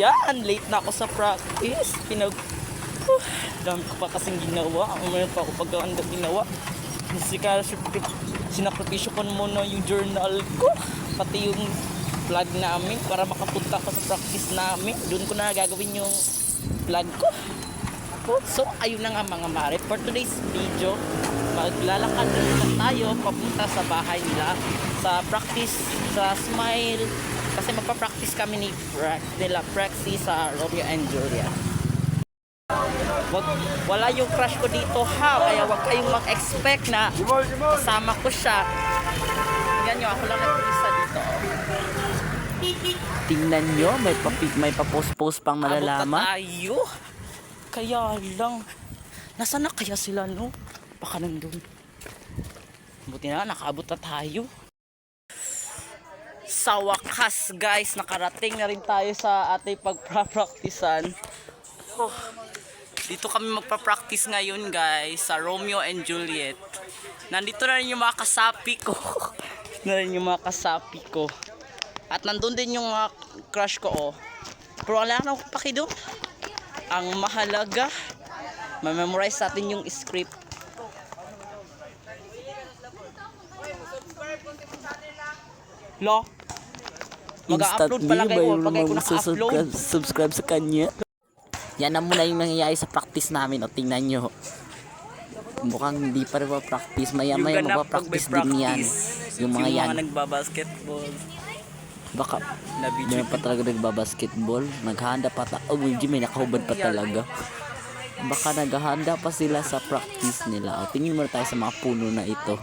Yan, late na ako sa practice. Pinag... Uh, dami ko pa kasing ginawa. Ang meron pa ako pagkakanda ginawa. Sika, sinakripisyo ko muna yung journal ko. Pati yung vlog namin para makapunta ako sa practice namin. Doon ko na gagawin yung vlog ko. So, ayun na nga mga mare. For today's video, maglalakad na tayo papunta sa bahay nila sa practice sa Smile kasi magpa-practice kami ni Pra- nila Praxi sa Romeo and Julia. Wag, wala yung crush ko dito ha, kaya wag kayong mag-expect na kasama ko siya. Tingnan nyo, ako lang nag-isa dito. Tingnan nyo, may, papi, may papost-post pang Abot malalaman. tayo. Kaya lang, nasaan na kaya sila no? Baka nandun. Buti na, nakaabot na tayo. Sa wakas guys, nakarating na rin tayo sa ating pagpapraktisan. Oh, dito kami magpa-practice ngayon guys, sa Romeo and Juliet. Nandito na rin yung mga kasapi ko. na rin yung mga kasapi ko. At nandun din yung mga crush ko oh. Pero wala na akong paki doon. Ang mahalaga, ma-memorize natin yung script. Lo, mag-upload pa lang kayo. Pag kayo naka-upload. subscribe sa kanya. Yan na muna yung nangyayari sa practice namin. O, tingnan nyo. Mukhang hindi pa rin practice. Maya maya magpa-practice din yan. Yung mga yan. Yung mga nagbabasketball. Baka meron pa talaga nagbabasketball. Naghahanda pa ta. Oh, hindi may nakahubad pa talaga. Baka naghahanda pa sila sa practice nila. O, tingin muna tayo sa mga puno na ito.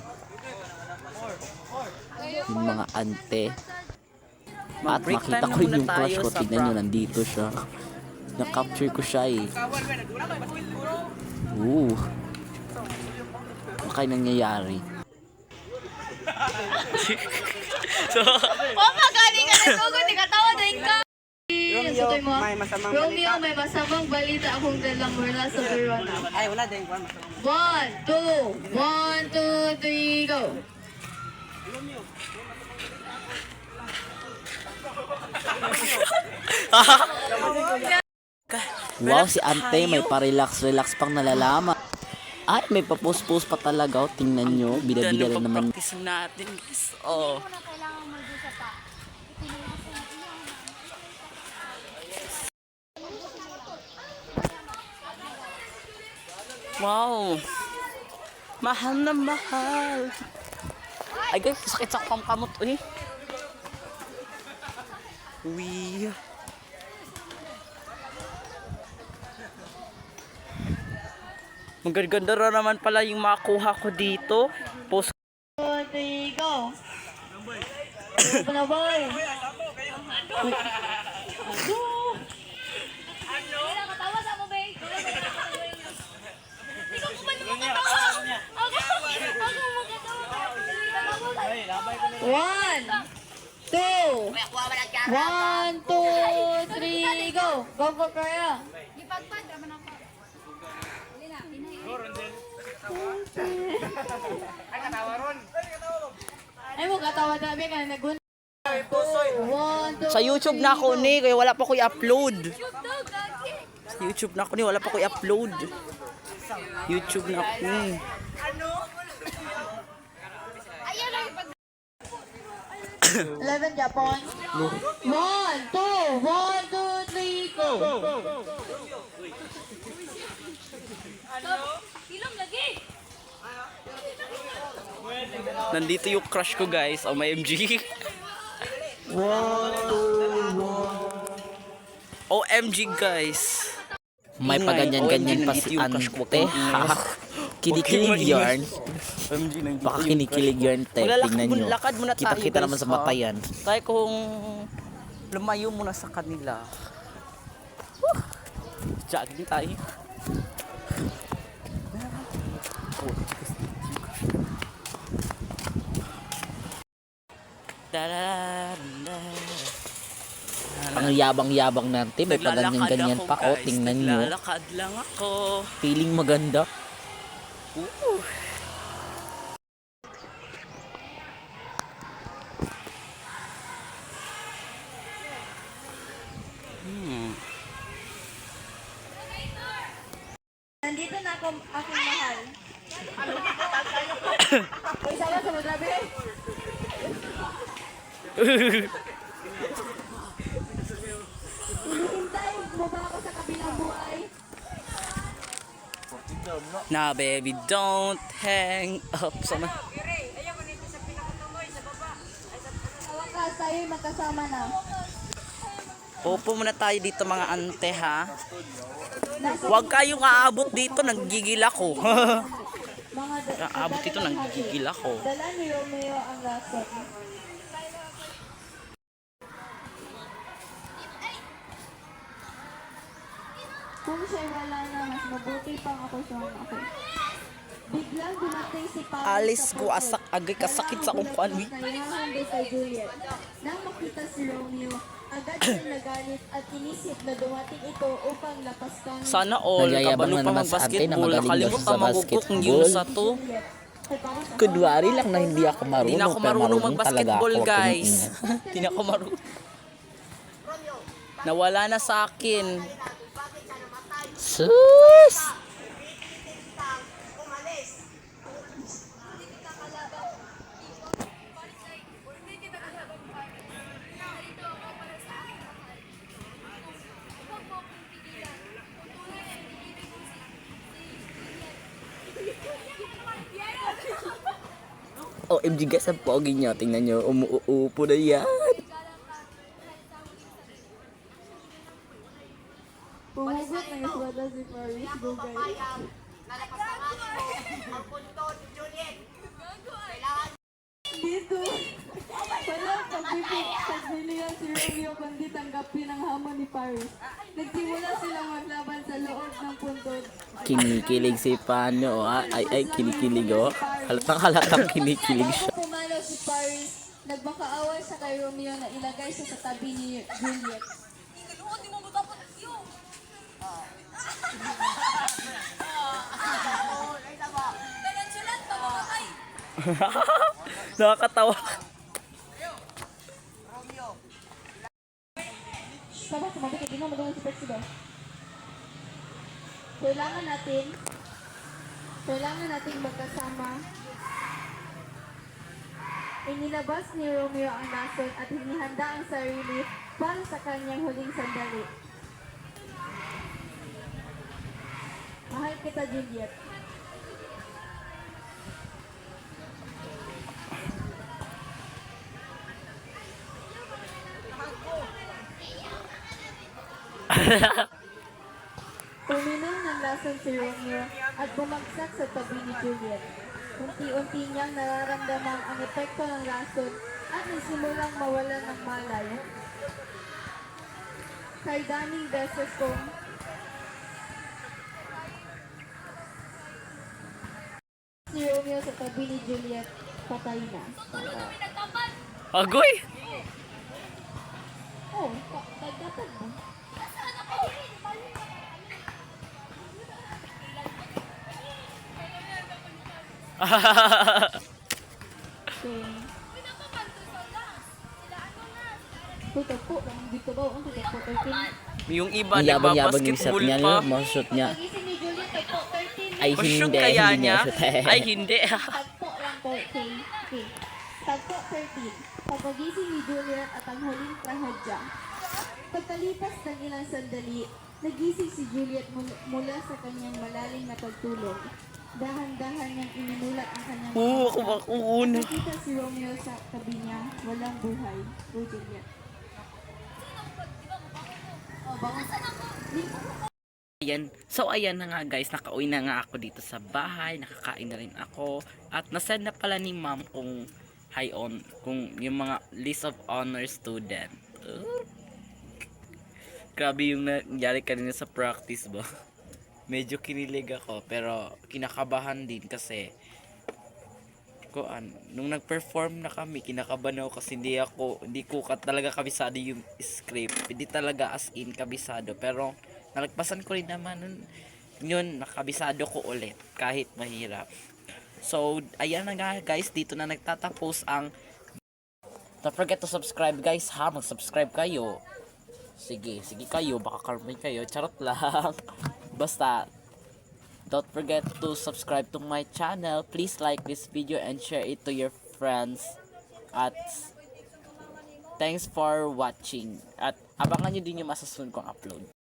Yung mga ante. At makita ko yung crush ko. sa Tingnan nyo, nandito siya. Na-capture ko siya eh. Ooh. Ano kayo nangyayari? so, Papa, galing ka na sugod, di ka tawa din ka. Romeo, may masamang Romeo, may masamang balita akong dalang mula sa Verona. ay wala din. One, two, one, two, three, go. Wow, si ante may pa-relax-relax pang nalalaman. Ay, may pa-post-post pa talaga. Oh, tingnan nyo. Bida-bida na naman. practice natin guys. Oh. Wow. Mahal na mahal. Ay guys, sakit sa kamkamot eh. Uy. Magaganda rin naman pala yung makuha ko dito. Post Two, three, go. Na boy. One, two, one, two, three, go. Go for Korea. Ay mo katawa na ka nagun. One, two, Sa YouTube na ako ni, kaya wala pa ko i-upload. Sa YouTube na ako ni, wala pa ko i-upload. YouTube na ako ni. Eleven Japan. One, two, one, two, three, go. Nandito yung crush ko guys, oh my MG. OMG guys. May paganyan-ganyan pa si ante. Kinikilig yarn. Baka kinikilig yarn te. Tingnan nyo. lakad muna tayo, Kita-kita naman sa mata yan. Tayo kung lumayo muna sa kanila. Woo! Jogging tayo. Ang yabang-yabang natin. May paganyan-ganyan pa. O, tingnan nyo. Naglalakad lang ako. Feeling maganda. Ooh. Nandito na ako, aking mahal. Ano ba tayo? Isa lang sa grabe. Na baby, don't hang up sa wakas, tayo'y magkasama na. Upo muna tayo dito mga ante ha. Huwag kayong aabot dito, naggigil ako. mga aabot dito, naggigil ako. Dala ni Romeo ang rason. Kung siya'y wala na, mas mabuti pang ako siyang ako. Biglang dumating si Paris Alis sa ko asak agay kasakit sa akong kuan wi. Kailangan din kay Juliet. Nang makita si Romeo, agad siya nagalit at inisip na dumating ito upang lapaskan Sana all, kabalo pa sa mag-basketball. siya sa magugok ng yun sa to. Kunwari lang na hindi ako marunong. Hindi na ako marunong mag-basketball guys. Hindi na ako marunong. Nawala na sa akin. Sus! OMG guys, ang pogi niya. Tingnan niyo, umuupo na yan. Pumugot ng eswada si Paris. Go guys. Dito. Walang pagbibig pagbilihan si Romeo kundi tanggapin ang hamon ni Paris. Nagsimula silang maglaban sa loob ng puntod. Kinikilig si Pano. ah. Ay, ay, kinikilig oh. Halatang halatang kinikilig siya. Pumalo si Paris, nagmakaawa siya kay Romeo na ilagay siya sa tabi ni Juliet. Nakakatawa. Sabah sumabi kay Dino, madungan si President. Kailangan natin, kailangan natin magkasama. Inilabas ni Romeo ang lason at hinihanda ang sarili para sa kanyang huling sandali. Mahal kita, Juliet. Uminom ng lason si Romeo at bumagsak sa tabi ni Juliet. Unti-unti niyang nararamdaman ang epekto ng lason at nagsimulang mawalan ng malay. Kay daming beses kong si Romeo sa tabi ni Juliet, patay na. Agoy! Oh, dagdagan mo. Okay. Tutok po, lang dito ba? Ang tutok po, 13. Yung iba, Ang yabang-yabang yung nagbabasketball niya, pa. no? Mga shot niya. Pagising ni Juliet, tagpo, 13. Ay, hindi, kaya hindi niya? Ay, hindi. Tagpo lang po, okay. Okay. Tagpo 13. Papagising ni Juliet at ang huling trahedya. Pagkalipas ng ilang sandali, nagising si Juliet mul- mula sa kanyang malalim na pagtulog. Dahan-dahan niyang ininulat ang kanyang Oo, mga ako mata. makuuna. Nakita si Romeo sa tabi niya, walang buhay. O Juliet. Oh, bangon. Ayan. So, ayan na nga guys. Nakauwi na nga ako dito sa bahay. Nakakain na rin ako. At nasend na pala ni ma'am kung hi on, kung yung mga list of honor student. Uh, grabe yung nangyari kanina sa practice ba? Medyo kinilig ako. Pero kinakabahan din kasi kuan nung nag-perform na kami kinakabahan ako kasi hindi ako hindi ko ka talaga kabisado yung script hindi talaga as in kabisado pero nalagpasan ko rin naman yun nakabisado ko ulit kahit mahirap so ayan na nga guys dito na nagtatapos ang don't forget to subscribe guys ha mag subscribe kayo sige sige kayo baka karmay kayo charot lang basta Don't forget to subscribe to my channel. Please like this video and share it to your friends. At thanks for watching. At abangan nyo din yung masasunod kong upload.